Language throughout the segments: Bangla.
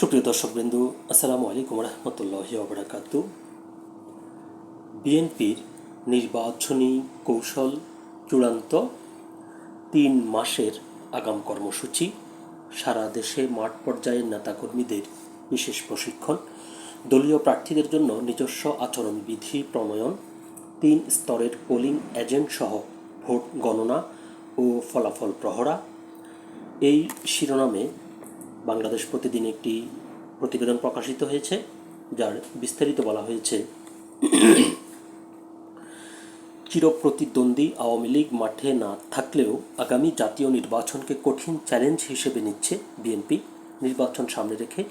সুপ্রিয় দর্শকবৃন্দু, আসসালামু আলাইকুম রহমতুল্লাহ ওবরাকাতু বিএনপির নির্বাচনী কৌশল চূড়ান্ত তিন মাসের আগাম কর্মসূচি, সারা দেশে মাঠ পর্যায়ের নেতাকর্মীদের বিশেষ প্রশিক্ষণ, দলীয় প্রার্থীদের জন্য নিজস্ব আচরণবিধি প্রণয়ন, তিন স্তরের পোলিং এজেন্ট সহ ভোট গণনা ও ফলাফল প্রহরা। এই শিরোনামে বাংলাদেশ প্রতিদিন একটি প্রতিবেদন প্রকাশিত হয়েছে, যার বিস্তারিত বলা হয়েছে। চিরপ্রতিদ্বন্দ্বী আওয়ামী লীগ মাঠে না থাকলেও আগামী জাতীয় নির্বাচনকে কঠিন চ্যালেঞ্জ হিসেবে নিচ্ছে বিএনপি। নির্বাচন সামনে রেখে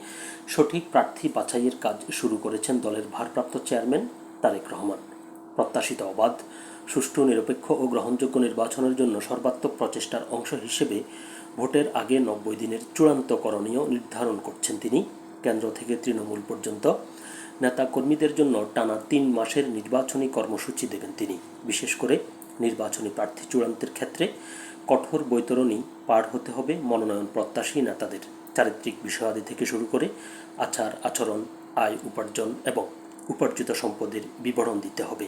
সঠিক প্রার্থী বাছাইয়ের কাজ শুরু করেছেন দলের ভারপ্রাপ্ত চেয়ারম্যান তারেক রহমান। প্রত্যাশিত অবাধ, সুষ্ঠু, নিরপেক্ষ ও গ্রহণযোগ্য নির্বাচনের জন্য সর্বাত্মক প্রচেষ্টার অংশ হিসেবে ভোটের আগে নব্বই দিনের চূড়ান্ত করণীয় নির্ধারণ করছেন তিনি। কেন্দ্র থেকে তৃণমূল পর্যন্ত নেতা কর্মীদের জন্য টানা তিন মাসের নির্বাচনী কর্মসূচি দেবেন তিনি। বিশেষ করে নির্বাচনী প্রার্থী চূড়ান্তের ক্ষেত্রে কঠোর বৈতরণী পার হতে হবে মনোনয়ন প্রত্যাশী নেতাদের। চারিত্রিক বিষয়াদি থেকে শুরু করে আচার আচরণ, আয় উপার্জন এবং উপার্জিত সম্পদের বিবরণ দিতে হবে।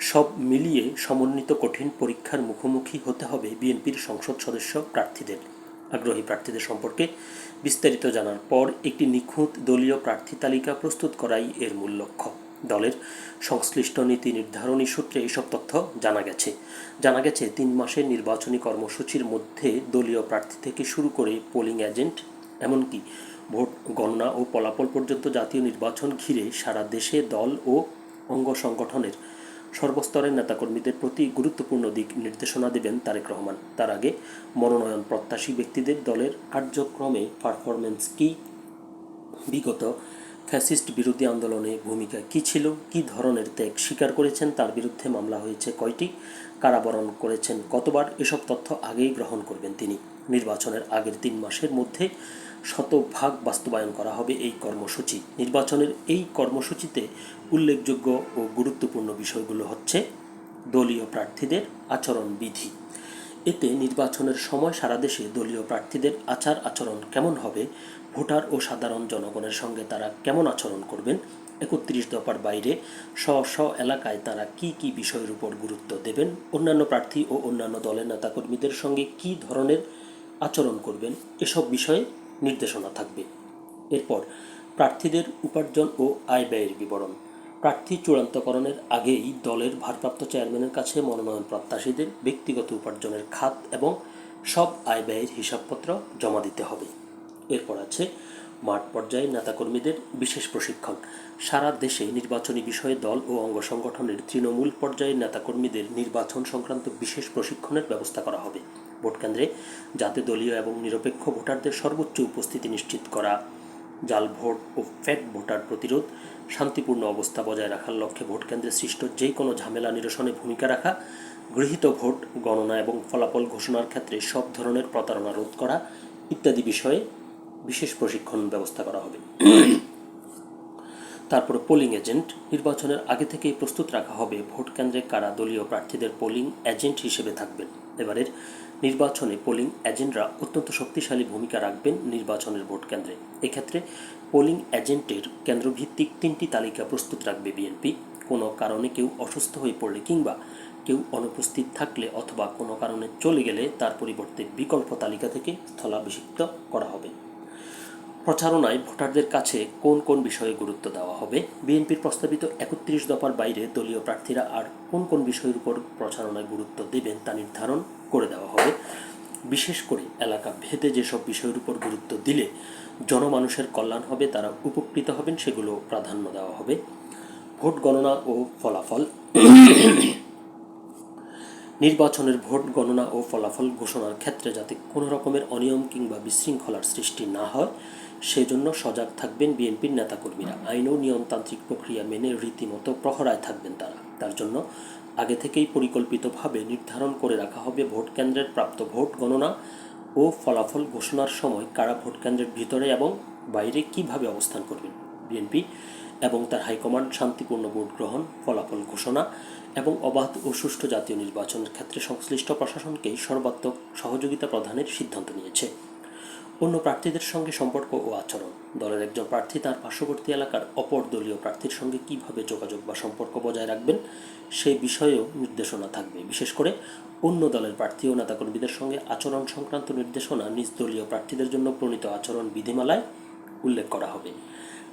সব মিলিয়ে সমন্বিত কঠিন পরীক্ষার মুখোমুখি হতে হবে বিএনপির সংসদ সদস্য প্রার্থীদের। আগ্রহী প্রার্থীদের সম্পর্কে বিস্তারিত জানার পর একটি নিখুঁত দলীয় প্রার্থী তালিকা প্রস্তুত করাই এর মূল লক্ষ্য। দলের সংশ্লিষ্ট নীতি নির্ধারণী সূত্রে এইসব তথ্য জানা গেছে। জানা গেছে, তিন মাসের নির্বাচনী কর্মসূচির মধ্যে দলীয় প্রার্থী থেকে শুরু করে পোলিং এজেন্ট, এমনকি ভোট গণনা ও ফলাফল পর্যন্ত জাতীয় নির্বাচন ঘিরে সারা দেশে দল ও অঙ্গ সংগঠনের সর্বস্তরের নেতাকর্মীদের প্রতি গুরুত্বপূর্ণ দিক নির্দেশনা দেবেন তারেক রহমান। তার আগে মনোনয়ন প্রত্যাশী ব্যক্তিদের দলের কার্যক্রমে পারফরমেন্স কী? বিগত ফ্যাসিস্ট বিরোধী আন্দোলনে ভূমিকা কী ছিল? কী ধরনের ত্যাগ স্বীকার করেছেন? তার বিরুদ্ধে মামলা হয়েছে কয়টি? কারাবরণ করেছেন কতবার? এসব তথ্য আগেই গ্রহণ করবেন তিনি। নির্বাচনের আগের তিন মাসের মধ্যে শতভাগ বাস্তবায়ন করা হবে এই কর্মসূচি। নির্বাচনের এই কর্মসূচিতে উল্লেখযোগ্য ও গুরুত্বপূর্ণ বিষয়গুলো হচ্ছে দলীয় প্রার্থীদের আচরণবিধি এতে নির্বাচনের সময় সারা দেশে দলীয় প্রার্থীদের আচার আচরণ কেমন হবে, ভোটার ও সাধারণ জনগণের সঙ্গে তারা কেমন আচরণ করবেন, একত্রিশ দফার বাইরে স্ব স্ব এলাকায় তারা কি কি বিষয়ের উপর গুরুত্ব দেবেন, অন্যান্য প্রার্থী ও অন্যান্য দলের নেতাকর্মীদের সঙ্গে কি ধরনের আচরণ করবেন, এসব বিষয়ে নির্দেশনা থাকবে। এরপর, প্রার্থীদের উপার্জন ও আয় ব্যয়ের বিবরণ। প্রার্থী চূড়ান্তকরণের আগেই দলের ভারপ্রাপ্ত চেয়ারম্যানের কাছে মনোনয়ন প্রত্যাশীদের ব্যক্তিগত উপার্জনের খাত এবং সব আয় ব্যয়ের হিসাবপত্র জমা দিতে হবে। এরপর আছে, মাঠ পর্যায়ে নেতাকর্মীদের বিশেষ প্রশিক্ষণ। সারা দেশে নির্বাচনী বিষয়ে দল ও অঙ্গ সংগঠনের তৃণমূল পর্যায়ের নেতাকর্মীদের নির্বাচন সংক্রান্ত বিশেষ প্রশিক্ষণের ব্যবস্থা করা হবে। ভোটকেন্দ্রে যাতে দলীয় এবং নিরপেক্ষ ভোটারদের সর্বোচ্চ উপস্থিতি নিশ্চিত করা, জাল ভোট ও ফ্যাক ভোটার প্রতিরোধ, শান্তিপূর্ণ অবস্থা বজায় রাখার লক্ষ্যে ভোটকেন্দ্রে সৃষ্ট যে কোনো ঝামেলা নিরসনে ভূমিকা রাখা, গৃহীত ভোট গণনা এবং ফলাফল ঘোষণার ক্ষেত্রে সব ধরনের প্রতারণা রোধ করা ইত্যাদি বিষয়ে বিশেষ প্রশিক্ষণ ব্যবস্থা করা হবে। তারপর পোলিং এজেন্ট নির্বাচনের আগে থেকেই প্রস্তুত রাখা হবে ভোট কেন্দ্রে কারা দলীয় প্রার্থীদের পোলিং এজেন্ট হিসেবে থাকবেন। এবারের নির্বাচনে পোলিং এজেন্টরা অত্যন্ত শক্তিশালী ভূমিকা রাখবেন নির্বাচনের ভোট কেন্দ্রে। এক্ষেত্রে পোলিং এজেন্টের কেন্দ্রভিত্তিক তিনটি তালিকা প্রস্তুত রাখবে বিএনপি। কোনো কারণে কেউ অসুস্থ হয়ে পড়লে কিংবা কেউ অনুপস্থিত থাকলে অথবা কোনো কারণে চলে গেলে তার পরিবর্তে বিকল্প তালিকা থেকে স্থলাভিষিক্ত করা হবে। প্রচারণায় ভোটারদের কাছে কোন কোন বিষয়ে গুরুত্ব দেওয়া হবে? বিএনপির প্রস্তাবিত একত্রিশ দফার বাইরে দলীয় প্রার্থীরা আর কোন কোন বিষয়ের উপর প্রচারণায় গুরুত্ব দেবেন তা নির্ধারণ করে দেওয়া হবে। বিশেষ করে এলাকা ভেদে যেসব বিষয়ের উপর গুরুত্ব দিলে জনমানুষের কল্যাণ হবে, তারা উপকৃত হবেন, সেগুলো প্রাধান্য দেওয়া হবে। ভোট গণনা ও ফলাফল। নির্বাচনের ভোট গণনা ও ফলাফল ঘোষণার ক্ষেত্রে যাতে কোনো রকমের অনিয়ম কিংবা বিশৃঙ্খলার সৃষ্টি না হয় সেজন্য সজাগ থাকবেন বিএনপির নেতাকর্মীরা। আইন ও নিয়মতান্ত্রিক প্রক্রিয়া মেনে রীতিমতো প্রহরায় থাকবেন তারা। তার জন্য আগে থেকেই পরিকল্পিতভাবে নির্ধারণ করে রাখা হবে ভোট কেন্দ্রের প্রাপ্ত ভোট গণনা ও ফলাফল ঘোষণার সময় কারা ভোট কেন্দ্রের ভিতরে এবং বাইরে কীভাবে অবস্থান করবেন। বিএনপি এবং তার হাইকমান্ড শান্তিপূর্ণ ভোট গ্রহণ, ফলাফল ঘোষণা এবং অবাধ ও সুষ্ঠু জাতীয় নির্বাচনের ক্ষেত্রে সংশ্লিষ্ট প্রশাসনকেই সর্বাত্মক সহযোগিতা প্রদানের সিদ্ধান্ত নিয়েছে। অন্য প্রার্থীদের সঙ্গে সম্পর্ক ও আচরণ। দলের একজন প্রার্থী তার পার্শ্ববর্তী এলাকার অপর দলীয় প্রার্থীর সঙ্গে কীভাবে যোগাযোগ বা সম্পর্ক বজায় রাখবেন সেই বিষয়েও নির্দেশনা থাকবে। বিশেষ করে অন্য দলের প্রার্থী ও নেতাকর্মীদের সঙ্গে আচরণ সংক্রান্ত নির্দেশনা নিজ দলীয় প্রার্থীদের জন্য প্রণীত আচরণ বিধিমালায় উল্লেখ করা হবে।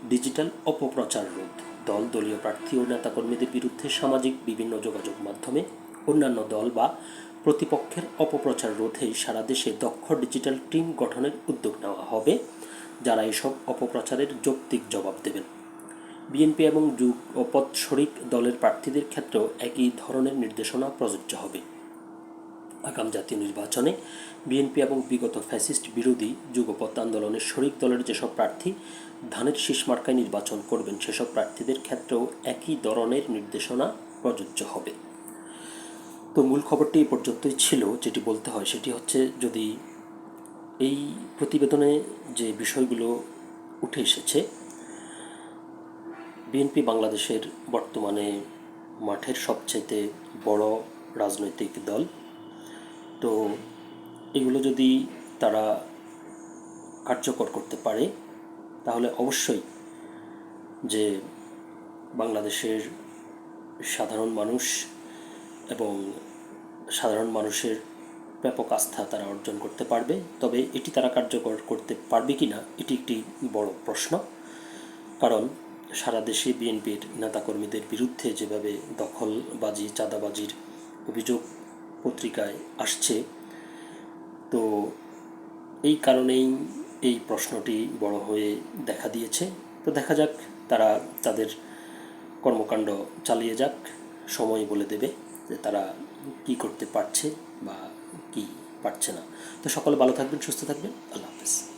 ডিজিটাল অপপ্রচার রোধ। দল, দলীয় প্রার্থী ও নেতাকর্মীদের বিরুদ্ধে সামাজিক বিভিন্ন যোগাযোগ মাধ্যমে অন্যান্য দল বা প্রতিপক্ষের অপপ্রচার রোধে সারা দেশে দক্ষ ডিজিটাল টিম গঠনের উদ্যোগ নেওয়া হবে, যারা এসব অপপ্রচারের যৌক্তিক জবাব দেবেন। বিএনপি এবং যুগ ও শরিক দলের প্রার্থীদের ক্ষেত্রেও একই ধরনের নির্দেশনা প্রযোজ্য হবে। আগাম জাতীয় নির্বাচনে বিএনপি এবং বিগত ফ্যাসিস্ট বিরোধী যুগপথ আন্দোলনের শরিক দলের যেসব প্রার্থী, ধানের শীষ মার্কায় নির্বাচন করবেন, সেসব প্রার্থীদের ক্ষেত্রেও একই ধরনের নির্দেশনা প্রযোজ্য হবে। তো মূল খবরটি এই পর্যন্তই ছিল, যেটি বলতে হয় সেটি হচ্ছে যদি এই প্রতিবেদনে যে বিষয়গুলো উঠে এসেছে, বিএনপি বাংলাদেশের বর্তমানে মাঠের সবচাইতে বড় রাজনৈতিক দল। তো এগুলো যদি তারা কার্যকর করতে পারে, তাহলে অবশ্যই যে বাংলাদেশের সাধারণ মানুষ এবং সাধারণ মানুষের ব্যাপক আস্থা তারা অর্জন করতে পারবে। তবে এটি তারা কার্যকর করতে পারবে কি না এটি একটি বড় প্রশ্ন। কারণ সারা দেশে বিএনপির নেতাকর্মীদের বিরুদ্ধে যেভাবে দখলবাজি, চাঁদাবাজির অভিযোগ পত্রিকায় আসছে, তো এই কারণেই এই প্রশ্নটি বড় হয়ে দেখা দিয়েছে। তো দেখা যাক, তারা তাদের কর্মকাণ্ড চালিয়ে যাক, সময় বলে দেবে। যে তারা কি করতে পারছে বা কি পারছে না। তো সকলে ভালো থাকবেন, সুস্থ থাকবেন। আল্লাহ হাফেজ।